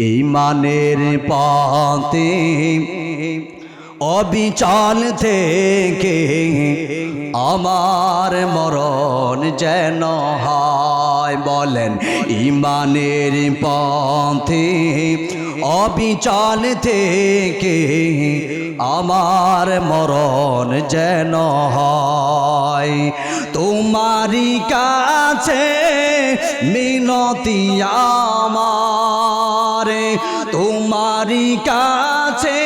ইমানের পথে অবিচল থেকে আমার মরণ যেন হয়। বলেন, ইমানের পথে অবিচল থেকে আমার মরণ যেন হয়। তোমারই কাছে মিনতি আমার। তোমারই কাছে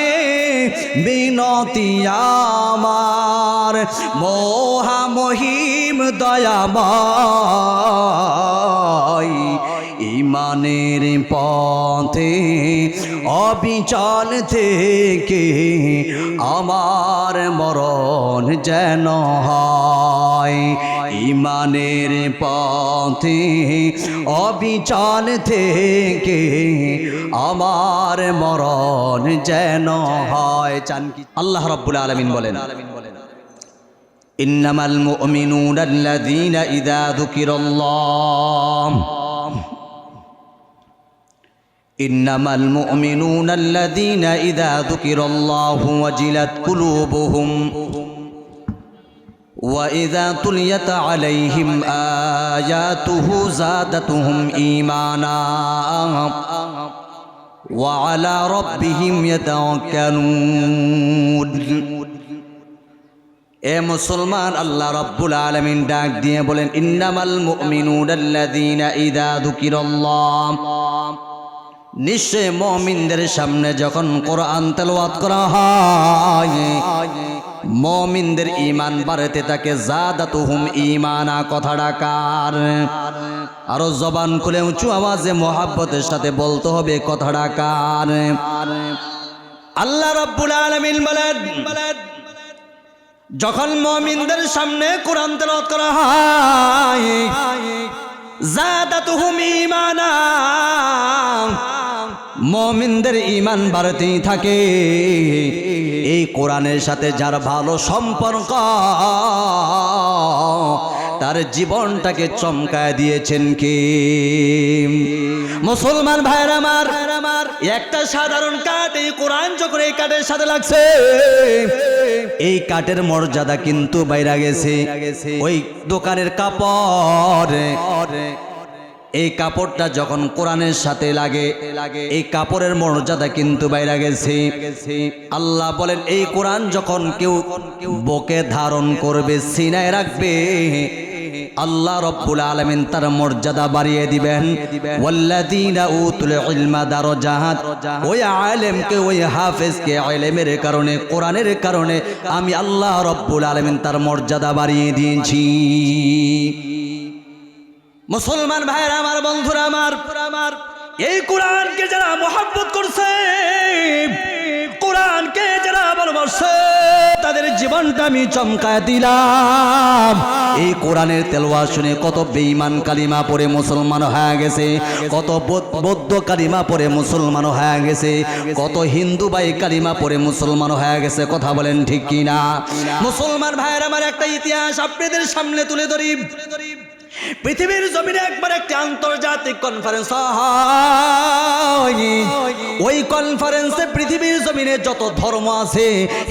বিনতি আমার। মহামহিম দয়াময়। ইমানের পথে অবিচল থেকে আমার মরণ যেন হয় ইমানের পথে অবিচল থেকে আমার মরণ যেন হয় চান কি আল্লাহ রব্বুল আলমিন বলেন إنما المؤمنون الذين إذا ذكر الله إنما المؤمنون الذين إذا ذكر الله وجلت قلوبهم وإذا تليت عليهم آياته زادتهم إيمانا وعلى ربهم يتوكلون এ মুসলমান আল্লাহ রব্বুল আলমিন ডাক দিয়ে বলেন ইন্নামাল মুমিনুনাল্লাযীনা ইযা যুকিরাল্লাহ নিশ্চয় মমিনদের সামনে যখন কোরআন তেলাওয়াত করা হয়, মমিনদের ইমান বাড়তে থাকে জাদাতুহুম ইমানা কথা ডাকার। আরও জবান খুলে উঁচু আওয়াজে মোহাব্বতের সাথে বলতে হবে কথা ডাকার। আল্লাহ রব্বুল আলমিন বলেন, যখন মমিনদের সামনে কোরআন তেলাওয়াত করা হয় জাদাতুহুম ঈমানা মমিনদের ইমান বাড়তেই থাকে। এই কোরআনের সাথে যার ভালো সম্পর্ক, তার জীবনটাকে চমকায় দিয়েছেন কি? মুসলমান ভাইয়ের আমার, একটা সাধারণ কাঠ এই কোরআন যখন এই কাঠের সাথে লাগছে, এই কাঠের মর্যাদা কিন্তু বাইরা গেছে। ওই দোকানের কাপড় এই কাপড়টা যখন কোরআনের সাথে লাগে, এই কাপড়ের মর্যাদা কিন্তু বাইরা গেছে। আল্লাহ বলেন, এই কোরআন যখন কেউ বকে ধারণ করবে, সিনায় রাখবে, আল্লাহ রব্বুল আলামিন তার মর্যাদা বাড়িয়ে দিবেন। ওই আলেমকে, ওই হাফেজকে ইলমের কারণে, কোরআনের কারণে আমি আল্লাহ রব্বুল আলামিন তার মর্যাদা বাড়িয়ে দিয়েছি। মুসলমান ভাইয়ের, আমার বন্ধুরা, আমার আমার, এই কোরআনকে যারা মোহাব্বত করছে, কোরআনকে যারা ভালোবাসে তাদের জীবনটা আমি চমকায় দিলাম। এই কোরআনের তেলোয়া শুনে কত বেঈমান কালিমা পড়ে মুসলমান হয়ে গেছে, কত বৌদ্ধ- কালিমা পড়ে মুসলমান হয়ে গেছে, কত হিন্দু ভাই কালিমা পড়ে মুসলমান হয়ে গেছে, কথা বলেন ঠিক কিনা? মুসলমান ভাইয়ের, আমার একটা ইতিহাস আপনাদের সামনে তুলে ধরি। পৃথিবীর জমিনে একবার একটি আন্তর্জাতিক কনফারেন্স ওই কনফারেন্সে পৃথিবীর জমিনে যত ধর্ম আছে,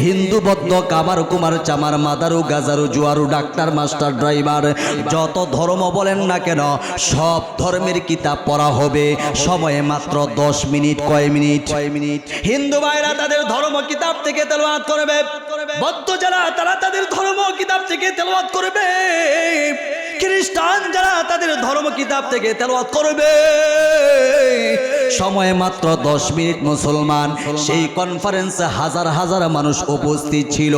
হিন্দু, বৌদ্ধ, কামার, কুমার, চামার, মাদারু, গাজারু, জুয়ারু, ডাক্তার, মাস্টার, ড্রাইভার, যত ধর্ম বলেন না কেন, সব ধর্মের কিতাব পড়া হবে। সময়ে মাত্র দশ মিনিট কয় মিনিট কয় মিনিট? হিন্দু ভাইরা তাদের ধর্ম কিতাব থেকে তেলাওয়াত করবে। বদ্ধ যারা, তারা তাদের ধর্ম কিতাব থেকে তেলাওয়াত করবে। খ্রিস্টান যারা তাদের ধর্ম কিতাব থেকে তেলওয়াত করবে। সময় মাত্র দশ মিনিট মুসলমান। সেই কনফারেন্সে হাজার হাজার মানুষ উপস্থিত ছিল।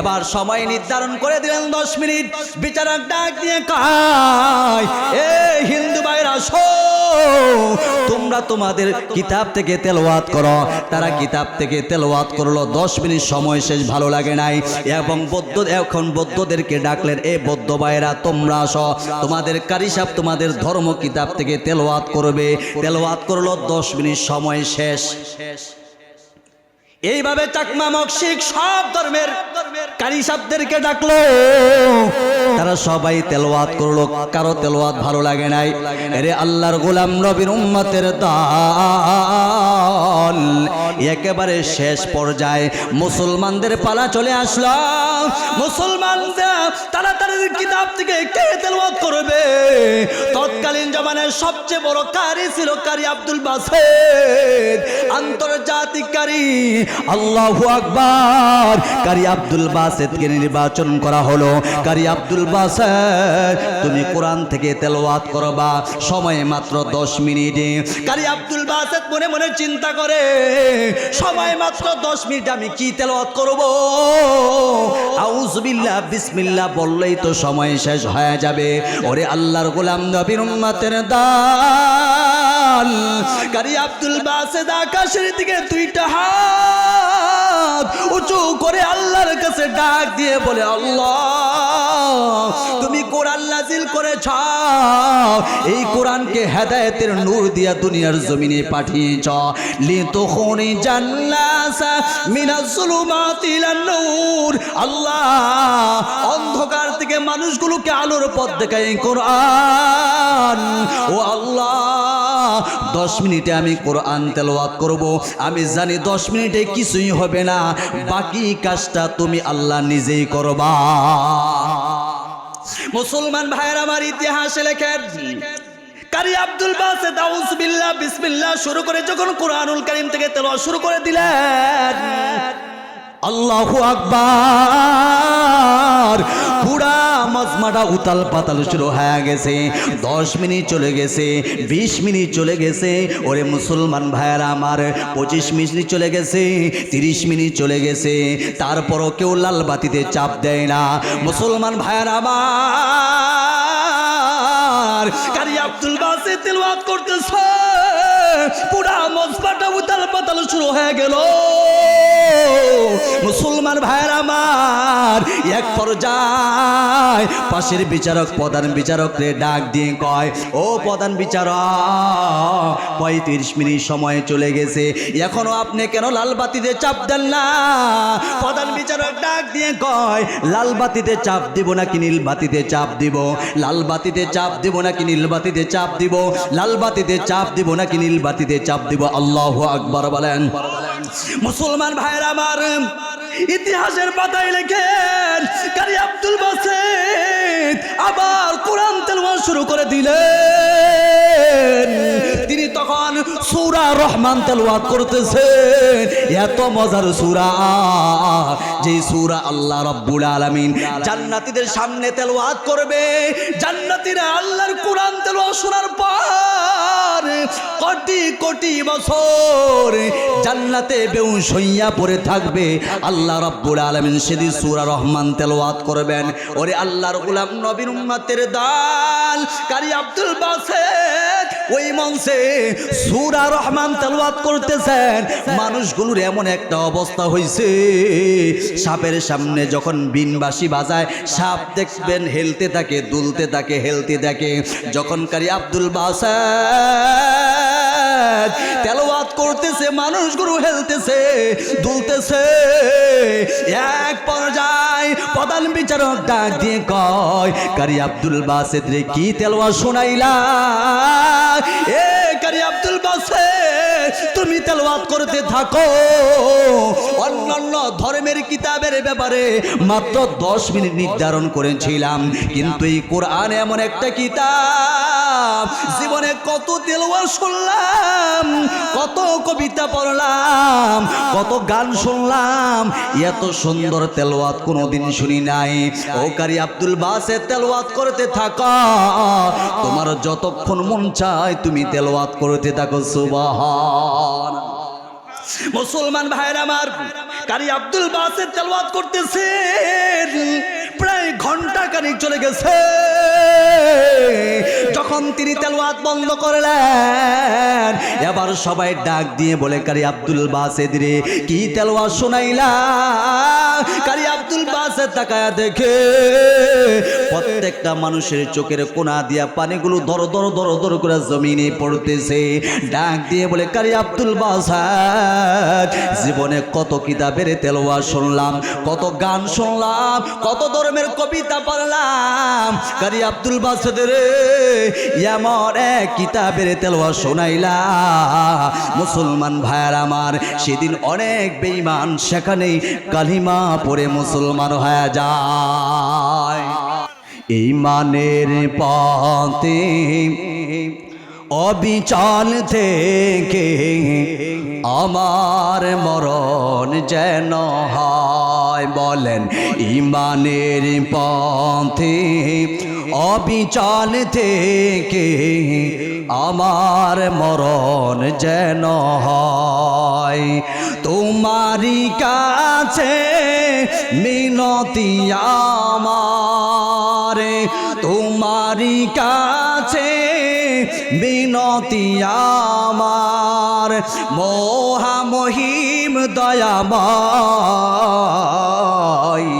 এবার সময় নির্ধারণ করে দিলেন দশ মিনিট। বিচারক ডাক দিয়ে কায়, এ হিন্দু ভাইরা শো তোমরা তোমাদের কিতাব থেকে তেলওয়াত করো। তারা কিতাব থেকে তেলওয়াত করল। দশ মিনিট সময় শেষ, ভালো লাগে নাই। এবং বৌদ্ধ, এখন বৌদ্ধদেরকে ডাকলেন, এ বৌদ্ধ ভাইরা তোমরা আস। তোমাদের কারি সাহেব তোমাদের ধর্ম কিতাব থেকে তেলওয়াত করবে। তেলওয়াত করল, দশ মিনিট সময় শেষ শেষ। এইভাবে চাকমা মকশিক সব ধর্মের কারি সাহেবদেরকে ডাকলো। তারা সবাই তেলাওয়াত করল, কারও তেলাওয়াত ভালো লাগে নাই। আরে আল্লাহর গোলাম নবীর উম্মতের একেবারে শেষ পর্যায়ে মুসলমানদের পালা চলে আসলো। মুসলমানরা তাদের কিতাব থেকে কে তেলাওয়াত করবে? তৎকালীন জমানায় সবচেয়ে বড় কারি ছিল কারি আব্দুল বাসেদ কারি আব্দুল নির্বাচন করা হলো। কারি আব্দুল বাসেদ, তুমি কোরআন থেকে তেলাওয়াত করবা। সময় মাত্র দশ মিনিটে। কারি আব্দুল বাসেদ মনে মনে চিন্তা করে, সময় মাত্র দশ মিনিট আমি কি তেলাওয়াত করব? আউজবিল্লাহ বিসমিল্লাহ বললেই তো সময় শেষ হয়ে যাবে। ওরে আল্লাহর গোলাম নবীর উম্মতের দাল কারি আব্দুল বাসেদ আকাশের দিকে দুইটা হাত। উঁচু করে আল্লাহর কাছে ডাক দিয়ে বলে, আল্লাহ, তুমি কোরআন নাজিল করেছ। এই কোরআনকে হেদায়েতের নূর দিয়া দুনিয়ার জমিনে পাঠিয়েছ। লিতুখুনি জান্নাসা মিনাজ জুলুমাতি নূর। আল্লাহ, অন্ধকার থেকে মানুষগুলোকে আলোর পথ দেখায় কোরআন। ও আল্লাহ, দশ মিনিটে আমি কোরআন তেলাওয়াত করব। আমি জানি দশ মিনিটে কিছুই হবে না। বাকি কাজটা তুমি আল্লাহ নিজেই করবা। মুসলমান ভাইয়ের, আমার ইতিহাসে লেখেন। কারি আব্দুল বাসে দাউস বিল্লা বিসমিল্লা শুরু করে যখন কোরআনুল কারীম থেকে তেলাওয়াত শুরু করে দিলেন আল্লাহু আকবার। পুরা মজমাটা উতাল পাতাল শুরু হয়ে গেছে। দশ মিনিট চলে গেছে, বিশ মিনিট চলে গেছে। ওরে মুসলমান ভাইয়ারা আমার, পঁচিশ মিনিট চলে গেছে, তিরিশ মিনিট চলে গেছে। তারপরও কেউ লাল বাতিতে চাপ দেয় না। মুসলমান ভাইয়ারা আমার, কারি আব্দুল বাসে তেলওয়াত করতেছে। পুরা মজমাটা উতাল পাতাল শুরু হয়ে গেল। মুসলমান ভাইয়ের আমার, এক পর্যায় পাশের বিচারক, প্রধান বিচারক রে ডাক দিয়ে কয়, ও প্রধান বিচারক, পঁয়ত্রিশ মিনিট সময় চলে গেছে, এখনও আপনি কেন লাল বাতিতে চাপ দেন না? প্রধান বিচারক ডাক দিয়ে কয়, লাল বাতিতে চাপ দিব নাকি নীল বাতিতে চাপ দিব? লাল বাতিতে চাপ দিব নাকি নীল বাতিতে চাপ দিব? লাল বাতিতে চাপ দিব নাকি নীল বাতিতে চাপ দিব? আল্লাহ আকবার বলেন। মুসলমান ভাইয়ের আমার ইতিহাসের পাতায় লেখেন, কারি আব্দুল বাসেদ আবার কোরআন তেলওয়া শুরু করে দিলেন। তিনি তখন সূরা রহমান তেলওয়াত করতেছেন। এত মজার সূরা, যে সূরা আল্লাহ রাব্বুল আলামিন জান্নাতীদের সামনে তেলওয়াত করবে। জান্নাতীরা আল্লাহর কোরআন তেলওয়াত শোনার পর কোটি কোটি বছর জান্নাতে বেউস হইয়া পড়ে থাকবে। আল্লাহ রাব্বুল আলামিন সেদিন সূরা রহমান তেলাওয়াত করবেন। ওরে আল্লাহর গোলাম নবীর উম্মতের দাল, কারি আব্দুল বাসেদ ওই মঞ্চে সূরা রহমান তেলাওয়াত করতেছেন। মানুষগুলোর এমন একটা অবস্থা হইছে, সাপের সামনে যখন বিনবাসী বাজায়, সাপ দেখবেন হেলতে থাকে, দুলতে থাকে, হেলতে থাকে। যখন কারি আব্দুল বাসেদ তেলাওয়াত করতেছে মানুষগুলো হেলতেছে দুলতেছে। এক পর্যায় প্রধান বিচারক ডাক দিয়ে কয় কারি আব্দুল বাসেদ রে কি তেলওয়া শোনাইলা? এ তুমি তেলওয়াত করতে থাকো। অন্যান্য ধর্মের কিতাবের ব্যাপারে মাত্র দশ মিনিট নির্ধারণ করেছিলাম। কিন্তু এই কোরআন এমন একটা কিতাব, জীবনে কত তেলওয়া শুনলাম, কত কবিতা পড়লাম, কত গান শুনলাম, এত সুন্দর তেলওয়াত কোনোদিন শুনি নাই। ও কারি আব্দুল বাসে তেলওয়াত করতে থাকা। তোমার যতক্ষণ মন চায় তুমি তেলওয়াত করতে থাকো, সুবাহান। মুসলমান। ভাইয়ের আমার কারি আব্দুল বাসের তেলওয়াত করতেছে প্রায় ঘণ্টা কানিক চলে গেছে। যখন তিনি তেলওয়াত বন্ধ করলেন, এবার সবাই ডাক দিয়ে বলে, কারি আব্দুল বাসেদ রে, কি তেলওয়াত শোনাইলা? কারি আব্দুল বাসেদ তাকায়া দেখে, প্রত্যেকটা মানুষের চোখের কোনা দিয়া পানিগুলো ধরো ধরো ধরো ধরো করে জমিনে পড়তেছে। ডাক দিয়ে বলে, কারি আব্দুল বাসাদ, জীবনে কত কিতাবের তেলোয়া শুনলাম, কত গান শুনলাম, কত ধরে ধর্মের কবিতা পড়লাম। কারি আব্দুল বাসদের এমন এক কিতাবের তেলোয়া শোনাইলা। মুসলমান ভাইয়ার আমার, সেদিন অনেক বেইমান সেখানেই কালিমা পড়ে মুসলমান হয়ে যায়। ইমানের পথে অবিচল থেকে আমার মরণ যেন হয়। বলেন, ইমানের পথে অবিচল থেকে আমার মরণ যেন হয়। তোমারই কাছে মিনতি আমার, তোমারই কাছে বিনতি আমার। মহামহিম দয়াময়।